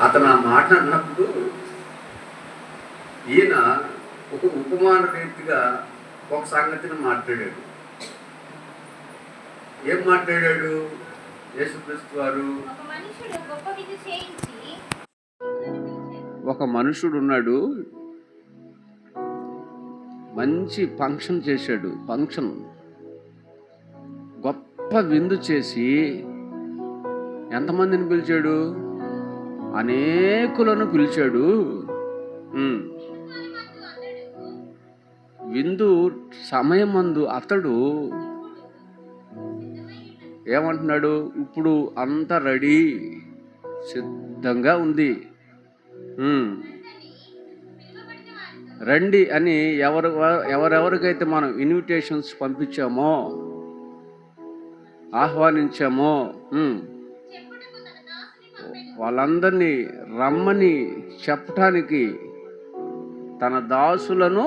అతను ఆ మాట అన్నప్పుడు ఈయన ఒక ఉపమాన రీతిగా ఒక సంగతిని మాట్లాడాడు. ఏం మాట్లాడాడు? యేసుక్రీస్తు వారు? ఒక మనుషుడు ఉన్నాడు. మంచి ఫంక్షన్ చేశాడు. ఫంక్షన్. గొప్ప విందు చేసి ఎంతమందిని పిలిచాడు? అనేకులను పిలిచాడు. విందు విందు సమయమందు అతడు ఏమంటున్నాడు? ఇప్పుడు అంత రెడీ సిద్ధంగా ఉంది. రండి అని ఎవరు ఎవరెవరికైతే మనం ఇన్విటేషన్స్ పంపించామో ఆహ్వానించామో వాళ్ళందరినీ రమ్మని చెప్పటానికి తన దాసులను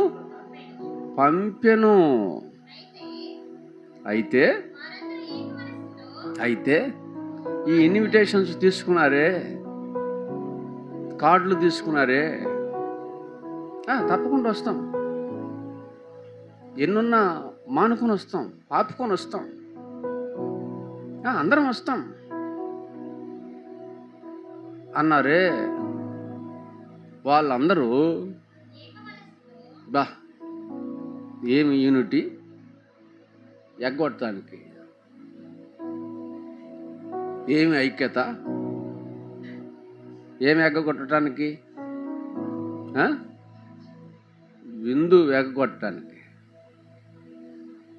పంపెను. అయితే అయితే ఈ ఇన్విటేషన్స్ తీసుకున్నారే కార్డులు తీసుకున్నారే తప్పకుండా వస్తాం. ఎన్నున్నా మానుకొని వస్తాం ఆపుకొని వస్తాం. అందరం వస్తాం. అన్నారే. వాళ్ళందరూ బా ఏమి యూనిటీ ఎగ్గొట్టడానికి? ఏమి ఐక్యత? ఏమి ఎగ్గొట్టడానికి? విందు ఎగ్గొట్టడానికి.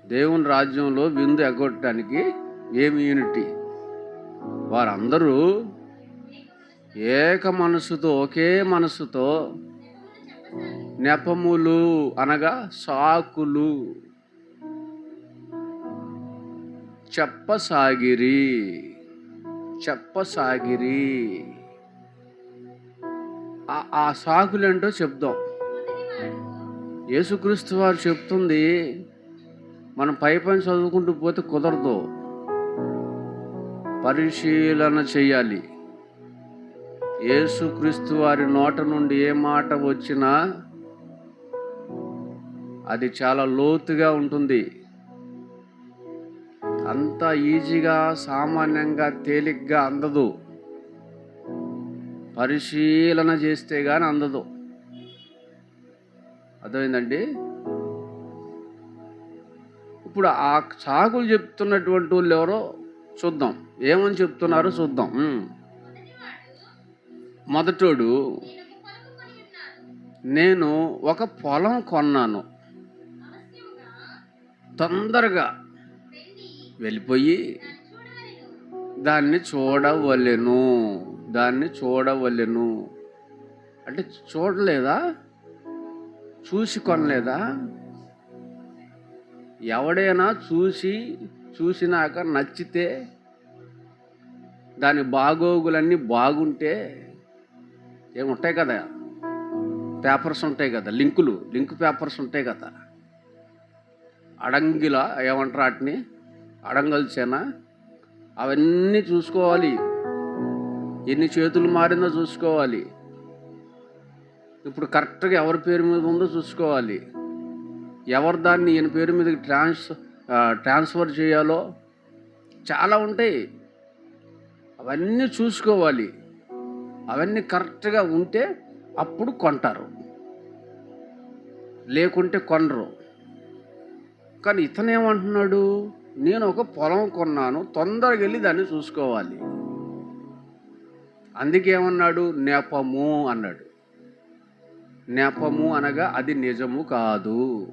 దేవుని రాజ్యంలో విందు ఎగ్గొట్టడానికి ఏమి యూనిటీ? వారందరూ ఏక మనసుతో ఒకే మనసుతో నెపములు అనగా సాకులు. చెప్పసాగిరి చెప్పసాగిరి. ఆ- సాకులేంటో చెప్దాం. యేసుక్రీస్తు వారు చెప్తుంది మనం పై పైన చదువుకుంటూ పోతే కుదరదు. పరిశీలన చేయాలి. యేసుక్రీస్తు వారి నోట నుండి ఏ మాట వచ్చినా అది చాలా లోతుగా ఉంటుంది. అంత ఈజీగా సామాన్యంగా తేలిగ్గా అందదు. పరిశీలన చేస్తే కానీ అందదు. అర్థమైందండి? ఇప్పుడు ఆ చాకులు చెప్తున్నటువంటి వాళ్ళు ఎవరో చూద్దాం. ఏమని చెప్తున్నారో చూద్దాం. మొదటోడు నేను ఒక పొలం కొన్నాను. తొందరగా వెళ్ళిపోయి దాన్ని చూడవలెను దాన్ని చూడవలెను. అంటే చూడలేదా? చూసి కొనలేదా? ఎవడైనా చూసి చూసినాక నచ్చితే దాని బాగోగులన్నీ బాగుంటే ఏముంటాయి కదా? పేపర్స్ ఉంటాయి కదా లింకులు లింక్ పేపర్స్ ఉంటాయి కదా. అడంగిల ఏమంటారు వాటిని? అడంగల్సేనా అవన్నీ చూసుకోవాలి. ఎన్ని చేతులు మారిందో చూసుకోవాలి. ఇప్పుడు కరెక్ట్గా ఎవరి పేరు మీద ఉందో చూసుకోవాలి. ఎవరు దాన్ని ఈయన పేరు మీద ట్రాన్స్ ట్రాన్స్ఫర్ చేయాలో? చాలా ఉంటాయి. అవన్నీ చూసుకోవాలి. అవన్నీ కరెక్ట్గా ఉంటే అప్పుడు కొంటారు. లేకుంటే కొనరు. కానీ ఇతను ఏమంటున్నాడు నేను ఒక పొలం కొన్నాను తొందరగా వెళ్ళి దాన్ని చూసుకోవాలి. అందుకేమన్నాడు నేపము నెపము అన్నాడు. నెపము అనగా అది నిజము కాదు.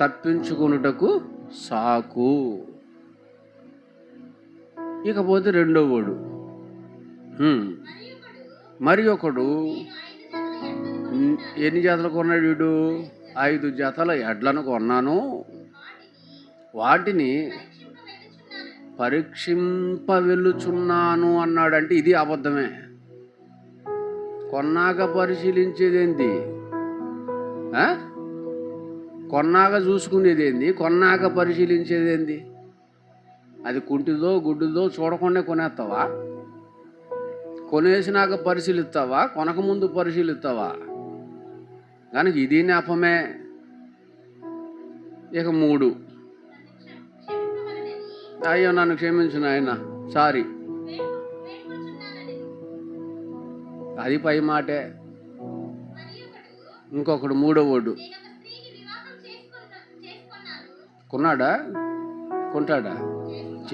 తప్పించుకొనుటకు సాకు. ఇకపోతే రెండో వాడు మరి ఒకడు ఎన్ని జతలు కొన్నాడు వీడు? ఐదు జతల ఎడ్లను కొన్నాను. వాటిని పరీక్షింప వెళ్ళుచున్నాను అన్నాడంటే ఇది అబద్ధమే. కొన్నాక పరిశీలించేదేంటి కొన్నాక చూసుకునేది ఏంది కొన్నాక పరిశీలించేది ఏంది అది కుంటిదో గుడ్డుదో చూడకుండా కొనేస్తావా? కొనేసినాక పరిశీలిస్తావా? కొనకముందు పరిశీలిస్తావా? కానీ ఇది నెపమే ఇక మూడు. అయ్యో నన్ను క్షమించు నాయన. సారీ అది పై మాటే. ఇంకొకడు మూడోవాడు నేను కొన్నాడా? కొంటాడా?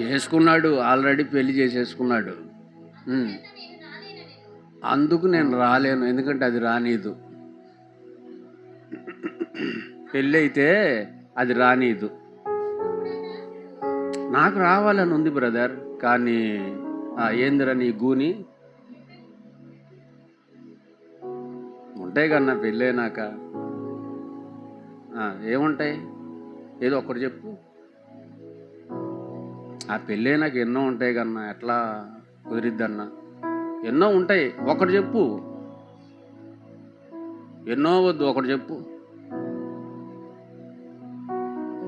చేసుకున్నాడు. ఆల్రెడీ పెళ్ళి చేసేసుకున్నాడు. అందుకు నేను రాలేను ఎందుకంటే అది రానీదు. పెళ్ళి అయితే అది రానీదు. నాకు రావాలని ఉంది బ్రదర్ కానీ ఏందిరా నీ గూని? ఉంటాయి కన్నా పెళ్ళైనాక. ఏముంటాయి? ఏదో ఒక్కటి చెప్పు. ఆ పెళ్ళైనాక ఎన్నో ఉంటాయి కన్నా ఎట్లా కుదిరిద్దన్నా. ఎన్నో ఉంటాయి. ఒకటి చెప్పు. ఎన్నో వద్దు ఒకటి చెప్పు.